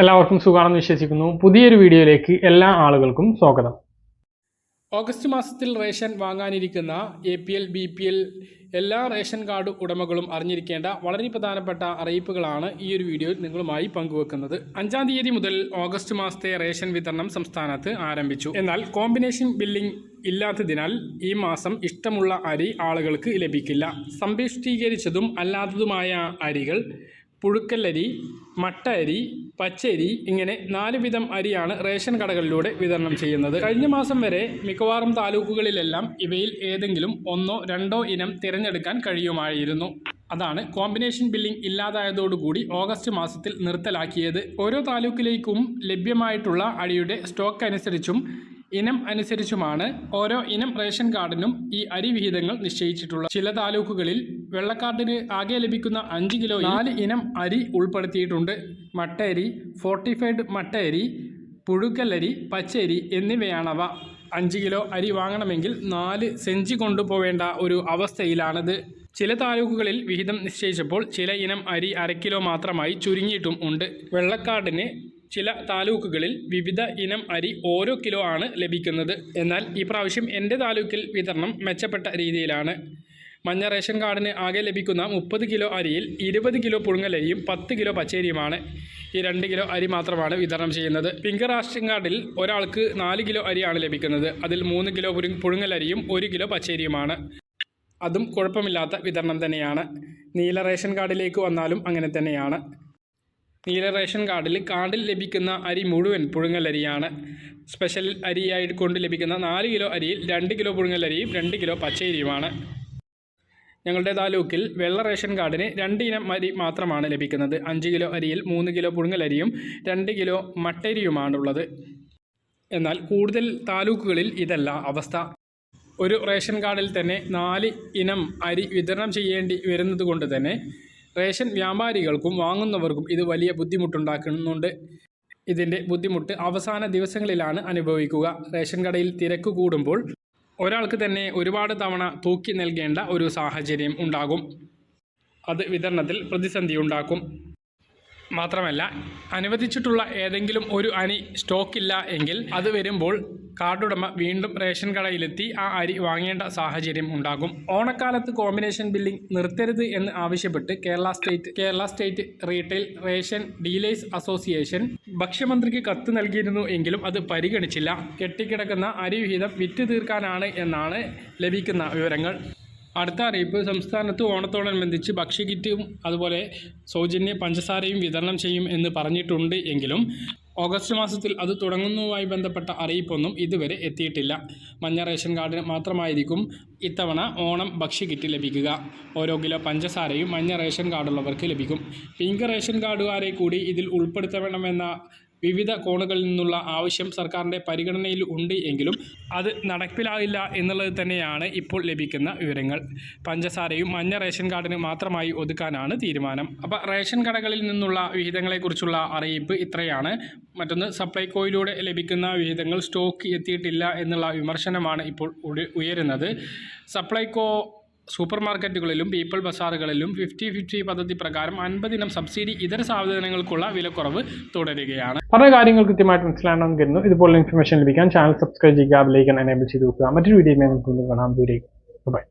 എല്ലാവർക്കും സുഖമാണെന്ന് വിശ്വസിക്കുന്നു. പുതിയൊരു വീഡിയോയിലേക്ക് എല്ലാ ആളുകൾക്കും സ്വാഗതം. ഓഗസ്റ്റ് മാസത്തിൽ ration വാങ്ങാനിരിക്കുന്ന A P L B P L എല്ലാ റേഷൻ കാർഡ് ഉടമകളും അറിഞ്ഞിരിക്കേണ്ട വളരെ പ്രധാനപ്പെട്ട അറിയിപ്പുകളാണ് ഈ ഒരു വീഡിയോയിൽ നിങ്ങളുമായി പങ്കുവെക്കുന്നത്. അഞ്ചാം തീയതി മുതൽ ഓഗസ്റ്റ് മാസത്തെ റേഷൻ വിതരണം സംസ്ഥാനത്ത് ആരംഭിച്ചു. എന്നാൽ കോമ്പിനേഷൻ ബില്ലിംഗ് ഇല്ലാത്തതിനാൽ ഈ മാസം ഇഷ്ടമുള്ള അരി ആളുകൾക്ക് ലഭിക്കില്ല. സമ്പുഷ്ടീകരിച്ചതും അല്ലാത്തതുമായ അരികൾ പുഴുക്കല്ലരി മട്ട അരി പച്ചരി ഇങ്ങനെ നാല് വിധം അരിയാണ് റേഷൻ കടകളിലൂടെ വിതരണം ചെയ്യുന്നത്. കഴിഞ്ഞ മാസം വരെ മിക്കവാറും താലൂക്കുകളിലെല്ലാം ഇവയിൽ ഏതെങ്കിലും ഒന്നോ രണ്ടോ ഇനം തിരഞ്ഞെടുക്കാൻ കഴിയുമായിരുന്നു. അതാണ് കോമ്പിനേഷൻ ബില്ലിംഗ് ഇല്ലാതായതോടുകൂടി ഓഗസ്റ്റ് മാസത്തിൽ നിർത്തലാക്കിയത്. ഓരോ താലൂക്കിലേക്കും ലഭ്യമായിട്ടുള്ള അരിയുടെ സ്റ്റോക്ക് അനുസരിച്ചും ഇനം അനുസരിച്ചുമാണ് ഓരോ ഇനം റേഷൻ കാർഡിനും ഈ അരി വിഹിതങ്ങൾ നിശ്ചയിച്ചിട്ടുള്ളത് ചില താലൂക്കുകളിൽ വെള്ളക്കാർഡിന് ആകെ ലഭിക്കുന്ന അഞ്ച് കിലോ നാല് ഇനം അരി ഉൾപ്പെടുത്തിയിട്ടുണ്ട്. മട്ടയരി ഫോർട്ടിഫൈഡ് മട്ടയരി പുഴുക്കല്ലരി പച്ചരി എന്നിവയാണവ. അഞ്ച് കിലോ അരി വാങ്ങണമെങ്കിൽ നാല് സെഞ്ചി കൊണ്ടുപോവേണ്ട ഒരു അവസ്ഥയിലാണിത്. ചില താലൂക്കുകളിൽ വിഹിതം നിശ്ചയിച്ചപ്പോൾ ചില ഇനം അരി അരക്കിലോ കിലോ മാത്രമായി ചുരുങ്ങിയിട്ടും ഉണ്ട്. വെള്ളക്കാർഡിന് ചില താലൂക്കുകളിൽ വിവിധ ഇനം അരി ഓരോ കിലോ ആണ് ലഭിക്കുന്നത്. എന്നാൽ ഈ പ്രാവശ്യം എന്റെ താലൂക്കിൽ വിതരണം മെച്ചപ്പെട്ട രീതിയിലാണ്. മഞ്ഞ റേഷൻ കാർഡിന് ആകെ ലഭിക്കുന്ന മുപ്പത് കിലോ അരിയിൽ ഇരുപത് കിലോ പുഴുങ്ങലരിയും പത്ത് കിലോ പച്ചരിയുമാണ്. ഈ രണ്ട് കിലോ അരി മാത്രമാണ് വിതരണം ചെയ്യുന്നത്. പിങ്ക് റേഷൻ കാർഡിൽ ഒരാൾക്ക് നാല് കിലോ അരിയാണ് ലഭിക്കുന്നത്. അതിൽ മൂന്ന് കിലോ പുഴുങ്ങലരിയും ഒരു കിലോ പച്ചരിയുമാണ്. അതും കുഴപ്പമില്ലാത്ത വിതരണം തന്നെയാണ്. നീല റേഷൻ കാർഡിലേക്ക് വന്നാലും അങ്ങനെ തന്നെയാണ്. നീല റേഷൻ കാർഡിൽ കാർഡിൽ ലഭിക്കുന്ന അരി മുഴുവൻ പുഴുങ്ങലരിയാണ് സ്പെഷ്യൽ അരിയായി കൊണ്ട് ലഭിക്കുന്ന നാല് കിലോ അരിയിൽ രണ്ട് കിലോ പുഴുങ്ങലരിയും രണ്ട് കിലോ പച്ചരിയുമാണ്. ഞങ്ങളുടെ താലൂക്കിൽ വെള്ള റേഷൻ കാർഡിന് രണ്ട് ഇനം അരി മാത്രമാണ് ലഭിക്കുന്നത്. അഞ്ച് കിലോ അരിയിൽ മൂന്ന് കിലോ പുഴുങ്ങലരിയും രണ്ട് കിലോ മട്ടരിയുമാണുള്ളത്. എന്നാൽ കൂടുതൽ താലൂക്കുകളിൽ ഇതല്ല അവസ്ഥ. ഒരു റേഷൻ കാർഡിൽ തന്നെ നാല് ഇനം അരി വിതരണം ചെയ്യേണ്ടി വരുന്നത് കൊണ്ട് തന്നെ റേഷൻ വ്യാപാരികൾക്കും വാങ്ങുന്നവർക്കും ഇത് വലിയ ബുദ്ധിമുട്ടുണ്ടാക്കുന്നുണ്ട്. ഇതിന്റെ ബുദ്ധിമുട്ട് അവസാന ദിവസങ്ങളിലാണ് അനുഭവിക്കുക. റേഷൻ കടയിൽ തിരക്ക് കൂടുമ്പോൾ ഒരാൾക്ക് തന്നെ ഒരുപാട് തവണ തൂക്കി നൽകേണ്ട ഒരു സാഹചര്യം ഉണ്ടാകും. അത് വിതരണത്തിൽ പ്രതിസന്ധി ഉണ്ടാക്കും. മാത്രമല്ല അനുവദിച്ചിട്ടുള്ള ഏതെങ്കിലും ഒരു അരി സ്റ്റോക്കില്ല എങ്കിൽ അത് വരുമ്പോൾ കാർഡുടമ വീണ്ടും റേഷൻ കടയിലെത്തി ആ അരി വാങ്ങേണ്ട സാഹചര്യം ഉണ്ടാകും. ഓണക്കാലത്ത് കോമ്പിനേഷൻ ബില്ലിംഗ് നിർത്തരുത് എന്ന് ആവശ്യപ്പെട്ട് Kerala state Kerala state retail ration dealers association ഭക്ഷ്യമന്ത്രിക്ക് കത്ത് നൽകിയിരുന്നു എങ്കിലും അത് പരിഗണിച്ചില്ല. കെട്ടിക്കിടക്കുന്ന അരി വിഹിതം വിറ്റ് തീർക്കാനാണ് എന്നാണ് ലഭിക്കുന്ന വിവരങ്ങൾ. അടുത്ത അറിയിപ്പ്. സംസ്ഥാനത്ത് ഓണത്തോടനുബന്ധിച്ച് ഭക്ഷ്യകിറ്റും അതുപോലെ സൗജന്യ പഞ്ചസാരയും വിതരണം ചെയ്യും എന്ന് പറഞ്ഞിട്ടുണ്ട് എങ്കിലും ഓഗസ്റ്റ് മാസത്തിൽ അത് തുടങ്ങുന്നതുമായി ബന്ധപ്പെട്ട അറിയിപ്പൊന്നും ഇതുവരെ എത്തിയിട്ടില്ല. മഞ്ഞ റേഷൻ കാർഡിന് മാത്രമായിരിക്കും ഇത്തവണ ഓണം ഭക്ഷ്യകിറ്റ് ലഭിക്കുക. ഓരോ കിലോ പഞ്ചസാരയും മഞ്ഞ റേഷൻ കാർഡുള്ളവർക്ക് ലഭിക്കും. പിങ്ക് റേഷൻ കാർഡുകാരെ കൂടി ഇതിൽ ഉൾപ്പെടുത്തണമെന്ന വിവിധ കോണുകളിൽ നിന്നുള്ള ആവശ്യം സർക്കാരിന്റെ പരിഗണനയിൽ ഉണ്ട് എങ്കിലും അത് നടപ്പിലാകില്ല എന്നുള്ളത് തന്നെയാണ് ഇപ്പോൾ ലഭിക്കുന്ന വിവരങ്ങൾ. പഞ്ചസാരയും മഞ്ഞ റേഷൻ കാർഡിന് മാത്രമായി ഒതുക്കാനാണ് തീരുമാനം. അപ്പോൾ റേഷൻ കടകളിൽ നിന്നുള്ള വിഹിതങ്ങളെക്കുറിച്ചുള്ള അറിയിപ്പ് ഇത്രയാണ്. മറ്റൊന്ന് സപ്ലൈകോയിലൂടെ ലഭിക്കുന്ന വിഹിതങ്ങൾ സ്റ്റോക്ക് എത്തിയിട്ടില്ല എന്നുള്ള വിമർശനമാണ് ഇപ്പോൾ ഉയരുന്നത്. സപ്ലൈകോ സൂപ്പർ മാർക്കറ്റുകളിലും പീപ്പിൾ ബസാറുകളിലും ഫിഫ്റ്റി ഫിഫ്റ്റി പദ്ധതി പ്രകാരം അൻപതിനം സബ്സിഡി ഇതര സാധനങ്ങൾക്കുള്ള വിലക്കുറവ് തുടരുകയാണ്. പല കാര്യങ്ങൾ കൃത്യമായിട്ട് മനസ്സിലാണെന്ന് കരുതുന്നു. ഇതുപോലുള്ള ഇൻഫർമേഷൻ ലഭിക്കാൻ ചാനൽ സബ്സ്ക്രൈബ് ചെയ്യുക ബെലൈക്കൻ എനേബിൾ ചെയ്ത് നോക്കുക മറ്റൊരു വീഡിയോ നമുക്ക് കാണാം. ദൂരേക്ക് ബൈ